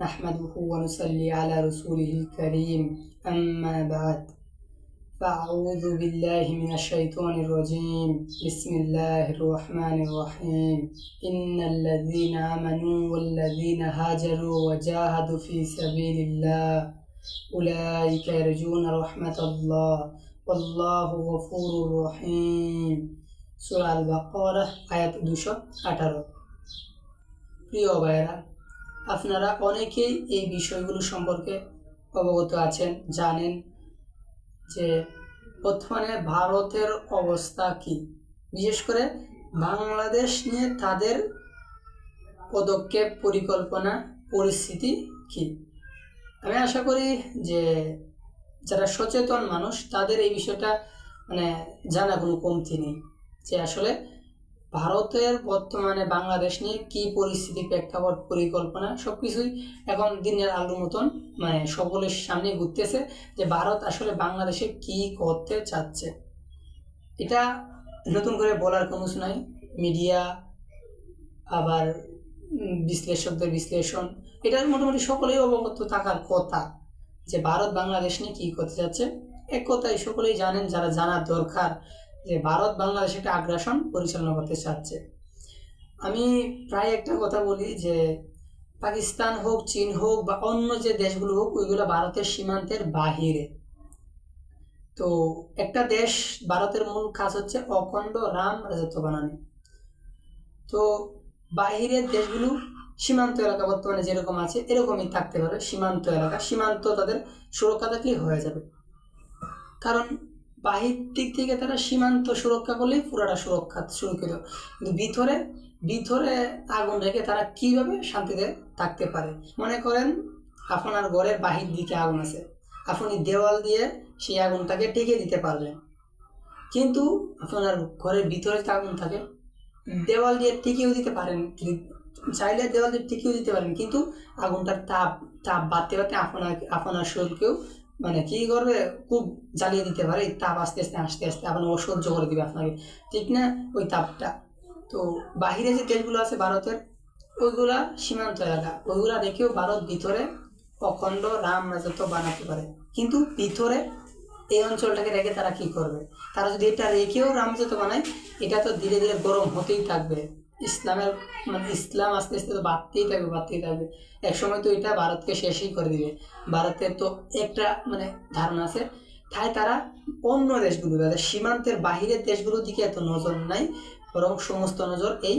نحمده ونصلي على رسوله الكريم أما بعد فأعوذ بالله من الشيطان الرجيم بسم الله الرحمن الرحيم إن الذين آمنوا والذين هاجروا وجاهدوا في سبيل الله أولئك يرجون رحمة الله والله غفور رحيم سورة البقرة آيات 218 প্রিয় ভাইয়েরা আপনারা অনেকেই এই বিষয়গুলো সম্পর্কে অবগত আছেন, জানেন যে বর্তমানে ভারতের অবস্থা কি। বিশেষ করে বাংলাদেশ নিয়ে তাদের পদক্ষেপ, পরিকল্পনা, পরিস্থিতি কি? আমি আশা করি যে যারা সচেতন মানুষ তাদের এই বিষয়টা মানে জানা কোনো কমতি নেই যে আসলে ভারতের বর্তমানে বাংলাদেশ নিয়ে কি পরিস্থিতি, প্রেক্ষাপট, পরিকল্পনা সব কিছুই এখন দিনের আলুর মতন মানে সকলের সামনে ঘুরতেছে যে ভারত আসলে বাংলাদেশে কি করতে চাচ্ছে। এটা নতুন করে বলার কোনো নাই। মিডিয়া, আবার বিশ্লেষকদের বিশ্লেষণ, এটা মোটামুটি সকলেই অবগত থাকার কথা যে ভারত বাংলাদেশ নিয়ে কি করতে যাচ্ছে এক কথায় সকলেই জানেন, যারা জানার দরকার যে ভারত বাংলাদেশে একটা আগ্রাসন পরিচালনা করতে চাচ্ছে। আমি প্রায় একটা কথা বলি যে পাকিস্তান হোক, চীন হোক বা অন্য যে দেশগুলো হোক, ওইগুলো ভারতের সীমান্তের বাহিরে। তো একটা দেশ ভারতের মূল কাজ হচ্ছে অখণ্ড রাম রাজত্ব বানানো। তো বাহিরের দেশগুলো সীমান্ত এলাকা বর্তমানে যেরকম আছে, এরকমই থাকতে পারে। সীমান্ত এলাকা, সীমান্ত তাদের সুরক্ষা থাকলেই হয়ে যাবে? কারণ বাহির দিক থেকে তারা সীমান্ত সুরক্ষা করলেই পুরাটা সুরক্ষা সুরক্ষিত কিন্তু ভিতরে ভিতরে আগুন রেখে তারা কীভাবে শান্তিতে থাকতে পারে? মনে করেন আপনার ঘরের বাহির দিকে আগুন আছে। আপনি দেওয়াল দিয়ে সেই আগুনটাকে টেকে দিতে পারলেন। কিন্তু আপনার ঘরের ভিতরে যে আগুন থাকে, দেওয়াল দিয়ে টিকেও দিতে পারেন। চাইলে দেওয়াল দিয়ে টিকেও দিতে পারেন, কিন্তু আগুনটার তাপ তাপ বাড়তে বাড়তে আপনার আপনার শরীরকেও মানে কি করবে? খুব জ্বালিয়ে দিতে পারে। তাপ আস্তে আস্তে আস্তে আস্তে আপনার অসহ্য করে দিবে আপনাকে। ঠিক না? ওই তাপটা। তো বাহিরে যে দেশগুলো আছে ভারতের, ওইগুলা সীমান্ত এলাকা। ওইগুলা রেখেও ভারত ভিতরে অখণ্ড রাম রাজত্ব বানাতে পারে। কিন্তু ভিতরে এই অঞ্চলটাকে রেখে তারা কি করবে? তারা যদি এটা রেখেও রামরাজত্ব বানায়, এটা তো ধীরে ধীরে গরম হতেই থাকবে। ইসলামের মানে ইসলাম আস্তে আস্তে তো বাড়তেই থাকবে বাড়তেই থাকবে। এক সময় তো এটা ভারতকে শেষই করে দিবে। ভারতের তো একটা মানে ধারণা আছে, তাই তারা অন্য দেশগুলো, তাদের সীমান্তের বাহিরের দেশগুলোর দিকে এত নজর নাই, বরং সমস্ত নজর এই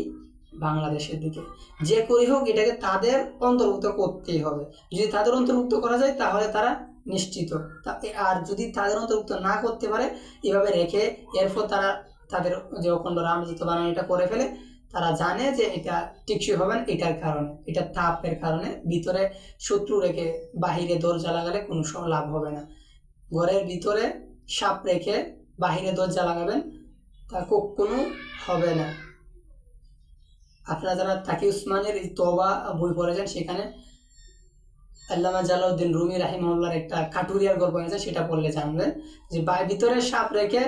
বাংলাদেশের দিকে। যে করেই হোক, এটাকে তাদের অন্তর্ভুক্ত করতেই হবে। যদি তাদের অন্তর্ভুক্ত করা যায়, তাহলে তারা নিশ্চিত। আর যদি তাদের অন্তর্ভুক্ত না করতে পারে, এভাবে রেখে এরপর তারা তাদের যে অখণ্ড রামজিত বানানো, এটা করে ফেলে তারা জানে যে এটা টেকসই হবে না, এটার কারণে, এটা তাপের কারণে। ভিতরে শত্রু রেখে বাহিরে দরজা লাগালে কোনো সময় লাভ হবে না। ঘরের ভিতরে সাপ রেখে বাহিরে দরজা লাগাবেন তা কোনো হবে না। আপনারা যারা তাকি উসমানের এই তবা বই পড়েছেন, সেখানে আল্লামা জালাউদ্দিন রুমি রাহিমউল্লাহর একটা কাটুরিয়ার গল্প আছে, সেটা পড়লে জানবেন যে ভিতরে সাপ রেখে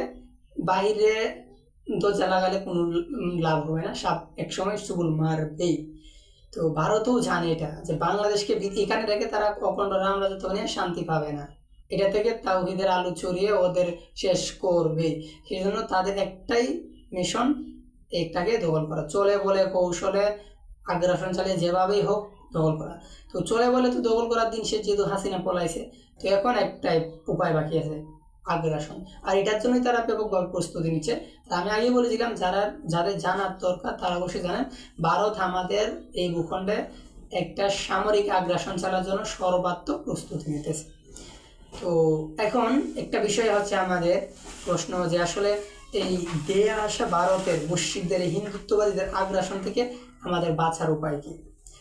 বাইরে দরজা লাগালে কোনো লাভ হবে না। সাপ একসময় চুগুল মারবেই। তো ভারতও জানে এটা, যে বাংলাদেশকে এখানে রেখে তারা অখণ্ড রাম রাজত্ব নিয়ে শান্তি পাবে না। এটা থেকে তাওহিদের আলু চড়িয়ে ওদের শেষ করবে। সেই জন্য তাদের একটাই মিশন একটাকে দখল করা। চলে বলে কৌশলে, আগ্রাসন চালিয়ে যেভাবেই হোক দখল করা। তো চলে বলে তো দখল করার দিন সে যেহেতু হাসিনা পলাইছে, তো এখন একটাই উপায় বাকি আছে। আগ্রাসন আর এটার জন্যই তারা ব্যাপকভাবে প্রস্তুতি নিচ্ছে। আমি আগে বলেছিলাম, যারা, যাদের জানার দরকার তারা অবশ্যই জানেন, ভারত আমাদের এই ভূখণ্ডে একটা সামরিক আগ্রাসন চালার জন্য সর্বাত্মক প্রস্তুতি নিতেছে। তো এখন একটা বিষয় হচ্ছে আমাদের প্রশ্ন যে আসলে এই দেয়া আসা ভারতের মুসিদদের হিন্দুত্ববাদীদের আগ্রাসন থেকে আমাদের বাঁচার উপায় কি?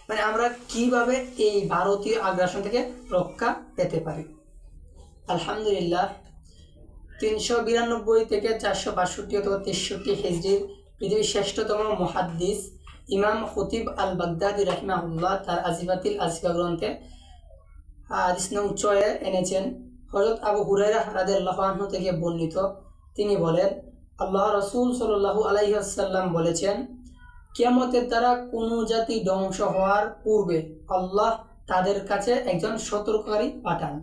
মানে আমরা কীভাবে এই ভারতীয় আগ্রাসন থেকে রক্ষা পেতে পারি? আলহামদুলিল্লাহ তিনশো বিরানব্বই থেকে চারশো বাষট্টি অথবা তেষট্টি হিজড়ির পৃথিবীর শ্রেষ্ঠতম মহাদ্দিস ইমাম খতিব আল বাগদাদি রাহিমাহুল্লাহ তার আজিবাতিল আজিকা গ্রন্থে হাদিস নং এনেছেন। হজরত আবু হুরাইরা রাদিয়াল্লাহু আনহু থেকে বর্ণিত। তিনি বলেন, আল্লাহ রসুল সাল্লাল্লাহু আলাইহি আসাল্লাম বলেছেন, কিয়ামতের দ্বারা কোনো জাতি ধ্বংস হওয়ার পূর্বে আল্লাহ তাদের কাছে একজন সতর্ককারী পাঠান।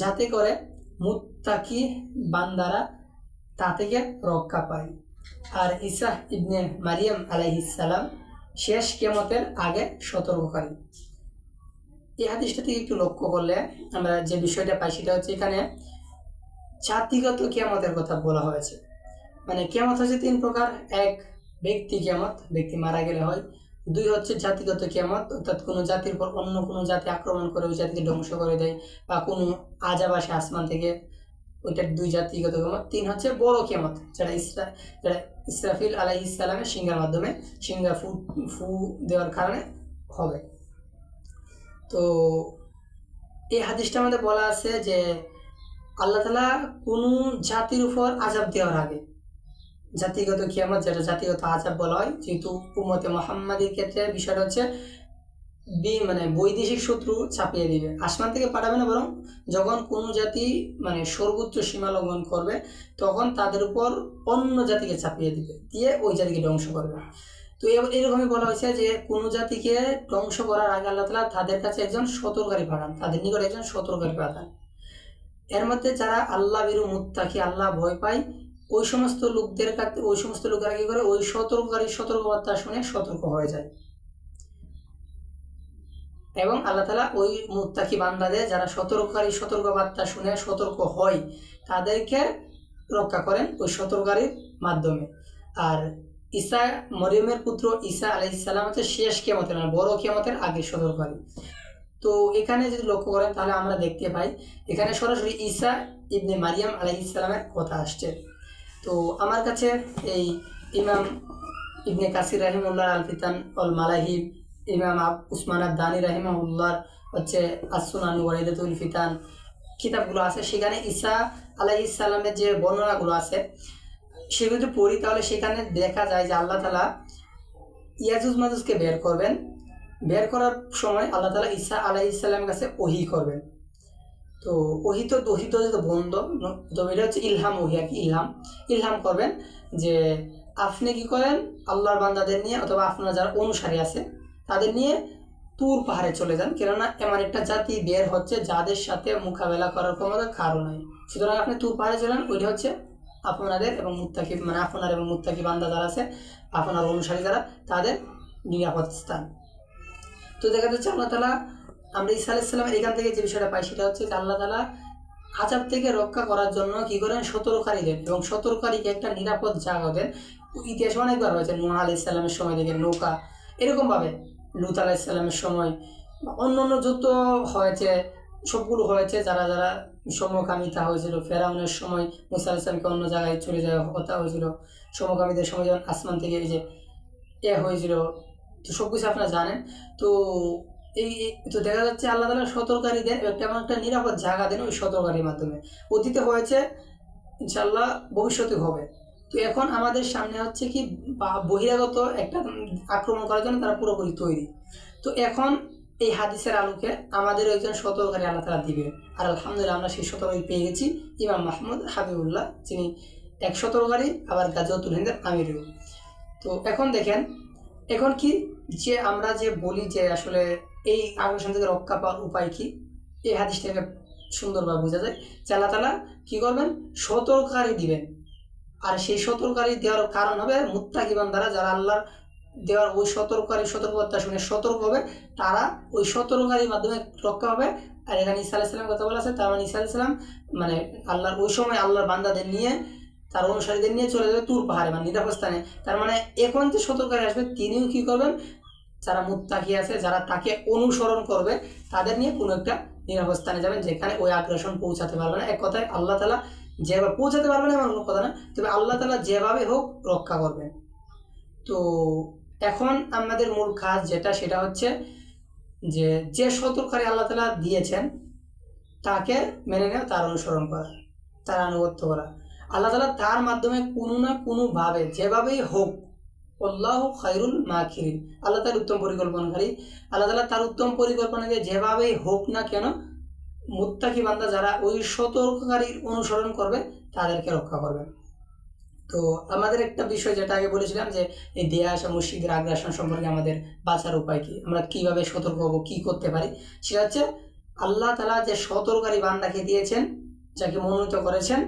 যাতে করে মুত্তাকি বান্দারা তা থেকে রক্ষা পায়। আর ঈসা ইবনে মারিয়াম আলাইহিসাল্লাম শেষ কেমতের আগে সতর্ককারী এই হাদিসটা থেকে একটু লক্ষ্য করলে আমরা যে বিষয়টা পাই সেটা হচ্ছে এখানে জাতিগত কেয়ামতের কথা বলা হয়েছে। মানে কেয়ামত হচ্ছে তিন প্রকার। এক, ব্যক্তি কেয়ামত, ব্যক্তি মারা গেলে হয়। দুই হচ্ছে জাতিগত কেয়ামত, অর্থাৎ কোনো জাতির পর অন্য কোনো জাতি আক্রমণ করে ওই জাতিকে ধ্বংস করে দেয়, বা কোনো আজাব আসে আসমান থেকে, ওইটার দুই জাতিগত কেমত তিন হচ্ছে বড় কেমত যেটা ইসরা যেটা ইসরাফিল আলাই ইসলামের সিঙ্গার মাধ্যমে সিঙ্গা ফু ফু দেওয়ার কারণে হবে। তো এই হাদিসটা আমাদের বলা আছে যে আল্লাহ তালা কোনো জাতির উপর আজাব দেওয়ার আগে জাতিগত কিয়ামত, যেটা জাতিগত আজাব বলা হয়, যেহেতু উমতে মোহাম্মদের ক্ষেত্রে বিষয়টা হচ্ছে বি মানে বৈদেশিক শত্রু চাপিয়ে দিবে। আসমান থেকে পাঠাবে না, বরং যখন কোনো জাতি মানে সর্বোচ্চ সীমা লঙ্ঘন করবে, তখন তাদের উপর অন্য জাতিকে চাপিয়ে দিবে, দিয়ে ওই জাতিকে ধ্বংস করবে। তো এরকমই বলা হয়েছে যে কোনো জাতিকে ধ্বংস করার আগে আল্লাহ তালা তাদের কাছে একজন সতর্কারী পাঠান, তাদের নিকট একজন সতর্কারী পাঠান। এর মধ্যে যারা আল্লাহ বিরু মুত্তাকি, আল্লাহ ভয় পায় ওই সমস্ত লোকদের কাছে ওই সমস্ত লোকেরা কি করে? ওই সতর্ককারী সতর্কবার্তা শুনে সতর্ক হয়ে যায়। এবং আল্লাহ তালা ওই মুত্তাকি বান্দাদের যারা সতর্ককারী সতর্কবার্তা শুনে সতর্ক হয়, তাদেরকে রক্ষা করেন ওই সতর্কারীর মাধ্যমে। আর ঈসা, মরিয়মের পুত্র ঈসা আলাইসাল্লাম হচ্ছে শেষ কেমতের মানে বড় কেমতের আগে সতর্কারী তো এখানে যদি লক্ষ্য করেন, তাহলে আমরা দেখতে পাই, এখানে সরাসরি ঈসা ইবনে মারিয়াম আলাই ইসলামের কথা আসছে। তো আমার কাছে এই ইমাম ইবনে কাসির রাহিমুল্লাহ আলফিতান অল মালাহিব ইমাম আব উসমান দানি রাহিমাহুল্লাহর হচ্ছে আসুনান ওয়ারিদাতুল ফিতান কিতাবগুলো আছে। সেখানে ঈসা আলাহ ইসাল্লামের যে বর্ণনাগুলো আছে সেগুলো যদি পড়ি তাহলে সেখানে দেখা যায় যে আল্লাহ তালা ইয়াজুজ মাজুজকে বের করবেন। বের করার সময় আল্লাহ তালা ঈসা আলাহ ইসলামের কাছে ওহি করবেন। তো ওহি তো ওহি তো বন্ধ তো এটা হচ্ছে ইলহাম ওহি, আর কি ইলহাম। ইলহাম করবেন যে আপনি কি করেন, আল্লাহর বান্দাদের নিয়ে অথবা আপনার যারা অনুসারী আছে, তাদের নিয়ে তুর পাহাড়ে চলে যান। কেননা এমন একটা জাতি বের হচ্ছে যাদের সাথে মোকাবেলা করার ক্ষমতা কারও নাই। সুতরাং আপনি তুর পাহাড়ে চলেন, ওইটা হচ্ছে আপনাদের এবং মুত্তাকি মানে আপনার এবং মুত্তাকি বান্দা যারা আছে, আপনার অনুসারী যারা, তাদের নিরাপদ স্থান। তো দেখা যাচ্ছে আল্লাহ তালা আমরা ইসা আলাইসাল্লামের এখান থেকে যে বিষয়টা পাই সেটা হচ্ছে আল্লাহ তালা আজাব থেকে রক্ষা করার জন্য কি করেন? সতর্কারী দেন এবং সতর্কারীকে একটা নিরাপদ জায়গা দেন। ইতিহাসে অনেকবার হয়েছে নোহা আলি ইসলামের সময় থেকে নৌকা এরকমভাবে লুত আলাহ ইসলামের সময় অন্য অন্য যত হয়েছে, সবগুলো হয়েছে, যারা যারা সমকামিতা হয়েছিল, ফেরাউনের সময় মুসা ইসলামকে অন্য জায়গায় চলে যাওয়া কথা হয়েছিল। সমকামীদের সময় যখন আসমান থেকে এই যে এ হয়েছিল। তো সব কিছু আপনারা জানেন। তো এই তো দেখা যাচ্ছে আল্লাহ তালা সতর্কারী একটা এমন একটা নিরাপদ জায়গা দেন ওই সতর্কারীর মাধ্যমে। অতীতে হয়েছে ইনশাল্লাহ ভবিষ্যতে হবে। তো এখন আমাদের সামনে হচ্ছে কি বহিরাগত একটা আক্রমণ করার জন্য তারা পুরোপুরি তৈরি। তো এখন এই হাদিসের আলোকে আমাদের একজন সতর্কারী আল্লাহ তালা দিবেন আর আলহামদুলিল্লাহ আমরা সেই সতর্কারী পেয়ে গেছি ইমাম মাহমুদ হাবিবুল্লাহ, যিনি এক সতর্কারী, আবার গাজওয়াতুল হিন্দের আমিরও। তো এখন দেখেন, এখন কি যে আমরা যে বলি যে আসলে এই আকর্ষণ থেকে রক্ষা পাওয়ার উপায় কি? এই হাদিস থেকে সুন্দরভাবে বোঝা যায়। আল্লাহ তালা কী করবেন? সতর্কারী দিবেন। আর সেই সতর্কারী দেওয়ার কারণ হবে মুত্তাকিবান দ্বারা যারা আল্লাহর দেওয়ার ওই সতর্কারী সতর্কতা শুনে সতর্ক হবে, তারা ওই সতর্কারীর মাধ্যমে রক্ষা হবে আর এখানে ইসা আলাইসাল্লাম কথা বলা আছে, তার মানে ইসা আলাইসাল্লাম মানে আল্লাহর ওই সময় আল্লাহর বান্দাদের নিয়ে, তার অনুসারীদের নিয়ে চলে যাবে তুর পাহাড়ে মানে নিরাপদ স্থানে তার মানে এখন যে সতর্কারী আসবে, তিনিও কী করবেন? যারা মুত্তাকি আছে, যারা তাকে অনুসরণ করবে, তাদের নিয়ে কোনো একটা নিরাপদ স্থানে যাবেন যেখানে ওই আগ্রাসন পৌঁছাতে পারবে না। এক কথায় আল্লাহ তালা যেভাবে পৌঁছাতে পারবে না এমন কোনো কথা না, তবে আল্লাহ তালা যেভাবে হোক রক্ষা করবেন। তো এখন আমাদের মূল কাজ যেটা, সেটা হচ্ছে যে যে সতর্কারী আল্লাহ তালা দিয়েছেন, তাকে মেনে নেওয়া, তার অনুসরণ করা, তার আনুগত্য করা। আল্লাহ তালা তার মাধ্যমে কোনো না কোনোভাবে, যেভাবেই হোক আল্লাহ খাইরুল মাখিরিন। আল্লাহ তার উত্তম পরিকল্পনাকারী আল্লাহ তালা তার উত্তম পরিকল্পনা দিয়ে যেভাবেই হোক না কেন, মুত্তাকি বান্দা যারা ওই সতর্ককারীর অনুসরণ করবে, তাদেরকে রক্ষা করবেন তো আমাদের একটা বিষয় যেটা আগে বলেছিলাম যে, এই দেয়া আসা মসজিদের আগ্রাসন সম্পর্কে আমাদের বাঁচার উপায় কি? আমরা কীভাবে সতর্ক হব, কি করতে পারি? সেটা হচ্ছে, আল্লাহ তালা যে সতর্কারী বান্দাকে দিয়েছেন, যাকে মনোনীত করেছেন,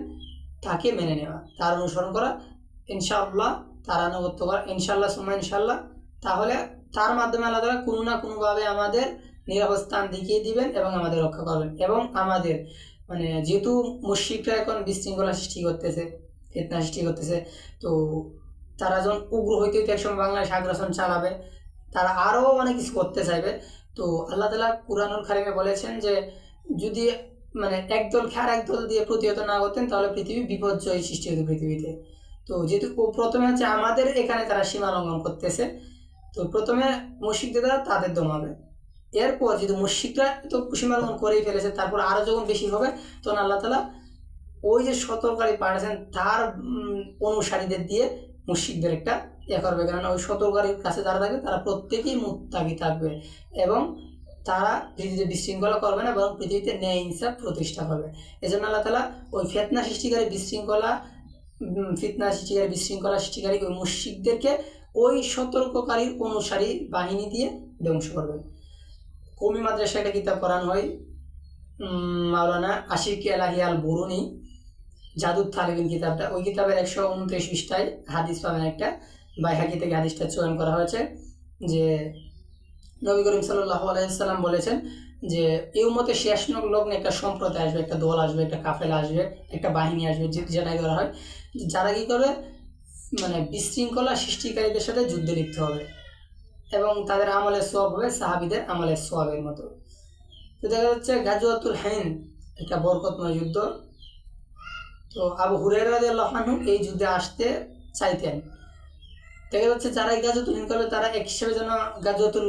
তাকে মেনে নেওয়া, তার অনুসরণ করা, ইনশাআল্লাহ তার আনুগত্য করা ইনশাল্লাহ সুমা ইনশাল্লাহ। তাহলে তার মাধ্যমে আল্লাহ তালা কোনো না কোনোভাবে আমাদের নিরাপদ স্থান দেখিয়ে দিবেন এবং আমাদের রক্ষা করবেন। এবং আমাদের মানে যেহেতু মুশিকরা এখন বিশৃঙ্খলা সৃষ্টি করতেছে, ফেতনা সৃষ্টি করতেছে, তো তারা যখন উগ্র হইতে হইতে একসময় বাংলাদেশ আগ্রাসন চালাবে, তারা আরও অনেক কিছু করতে চাইবে। তো আল্লাহ তালা কুরআনুল খারিমে বলেছেন যে, যদি মানে একদল খেয়ার একদল দিয়ে প্রতিহত না করতেন, তাহলে পৃথিবী বিপর্যয় সৃষ্টি হতো পৃথিবীতে। তো যেহেতু প্রথমে হচ্ছে আমাদের এখানে তারা সীমা লঙ্ঘন করতেছে, তো প্রথমে মুশিকদের তাদের দমাবে এরপর যদি মুশিকরা তো সীমা লঙ্ঘন করেই ফেলেছে, তারপর আরও যখন বেশি হবে, তখন আল্লাহ তালা ওই যে সতর্কারী পাঠিয়েছেন তার অনুসারীদের দিয়ে মুশিকদের একটা ইয়ে করবে। কেননা ওই সতর্কারীর কাছে যারা থাকবে, তারা প্রত্যেকেই মুত্তাকি থাকবে এবং তারা পৃথিবীতে বিশৃঙ্খলা করবে না, বরং পৃথিবীতে ন্যায় ইনসাফ প্রতিষ্ঠা করবে। এজন্য আল্লাহ তালা ওই ফেতনা সৃষ্টিকারী বিশৃঙ্খলা ফিতনা সৃষ্টিকারী বিশৃঙ্খলা সৃষ্টিকারী ওই মুশিকদেরকে ওই সতর্ককারীর অনুসারী বাহিনী দিয়ে ধ্বংস করবেন। কমি মাদ্রাসা একটা কিতাব পড়ানো হয় মাওলানা আশিক এলাহি আল বরুনি জাদুর তালিবিন কিতাবটা। ওই কিতাবের একশো উনত্রিশ পৃষ্ঠায় হাদিস পাবেন একটা, বাইহাকি থেকে হাদিসটা চয়ন করা হয়েছে যে নবী করিম সাল্লাহ আলাইসাল্লাম বলেছেন যে, এই উম্মতে শেষ লগ্নে একটা সম্প্রদায় আসবে, একটা দল আসবে, একটা কাফেলা আসবে, একটা বাহিনী আসবে যেটাই করা হয়, যারা কি করে মানে বিশৃঙ্খলা সৃষ্টিকারীদের সাথে যুদ্ধে লিখতে হবে এবং তাদের আমলের সব হবে সাহাবিদের আমলের সবের মতো। তো দেখা যাচ্ছে গাজুয়াতুল হাইন একটা বরকতময় যুদ্ধ। তো আবু হুরের আল্লাহানু এই যুদ্ধে আসতে চাইতেন। দেখা যাচ্ছে যারা এই গাজুয়াতুল হিন্দ করবে, তারা এক হিসেবে যেন গাজুয়াতুল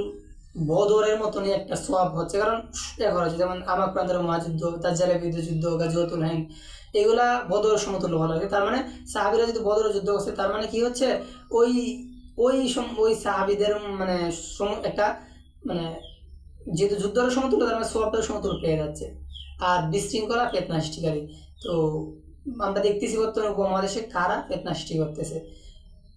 বদরের মতনই একটা সোয়াব হচ্ছে। কারণ, দেখা হচ্ছে যেমন আমার প্রান্তের মহাযুদ্ধ তার বিরুদ্ধে যুদ্ধ গাজুয়াতুল হাইন এগুলা বদর সমতুল্য ভালো লাগে। তার মানে সাহাবিরা যদি বদর যুদ্ধ করছে, তার মানে কি হচ্ছে? ওই ওই ওই সাহাবিদের মানে একটা মানে যেহেতু যুদ্ধের সমতুল্য, তার মানে সোয়াবটার সমতুল্য পেয়ে যাচ্ছে। আর বিশৃঙ্খলা ফেতনা সৃষ্টিকারী তো, আমরা দেখতেছি বর্তমানে উপমহাদেশে কারা ফেতনা সৃষ্টি করতেছে।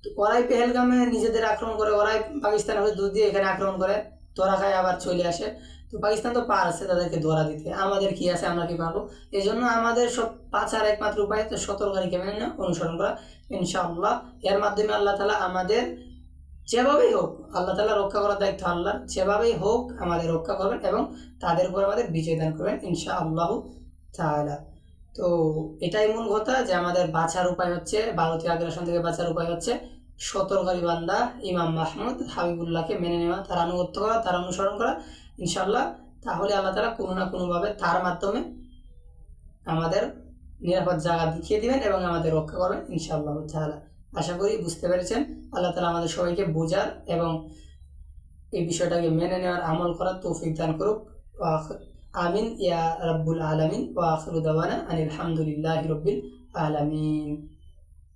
তো ওরাই পেহেলগামে নিজেদের আক্রমণ করে, ওরাই পাকিস্তানের দুধ দিয়ে এখানে আক্রমণ করে। ধরা খায় আবার চলে আসে। তো পাকিস্তান তো পার আছে তাদেরকে ধরা দিতে। আমাদের কি আছে, আমরা কি পারব? এই জন্য আমাদের সব পাচার একমাত্র উপায় তো সতর্কারীকে মেনে অনুসরণ করা। ইনশাআল্লাহ, এর মাধ্যমে আল্লাহ তালা আমাদের যেভাবেই হোক, আল্লাহ তালা রক্ষা করার দায়িত্ব আল্লাহ যেভাবেই হোক আমাদের রক্ষা করবেন এবং তাদের উপর আমাদের বিজয় দান করবেন ইনশা আল্লাহ তো এটাই মূল কথা যে আমাদের বাঁচার উপায় হচ্ছে, ভারতীয় আগ্রাসন থেকে বাঁচার উপায় হচ্ছে। সতর্কারী বান্দা ইমাম মাহমুদ, হাবিবুল্লাহকে মেনে নেওয়া, তার আনুগত্য করা, তার অনুসরণ করা ইনশাল্লাহ তাহলে আল্লাহ তালা কোনো না কোনোভাবে তার মাধ্যমে আমাদের নিরাপদ জায়গা দেখিয়ে দিবেন এবং আমাদের রক্ষা করবেন, ইনশাআল্লাহ তাআলা। আশা করি বুঝতে পেরেছেন। আল্লাহ তালা আমাদের সবাইকে বোঝার এবং এই বিষয়টাকে মেনে নেওয়ার আমল করার তৌফিক দান করুক। আমিন। ইয়া রাব্বুল আলামিন। ওয়া আখিরু দাওয়ানা আনিল হামদুলিল্লাহি রাব্বিল আলামিন।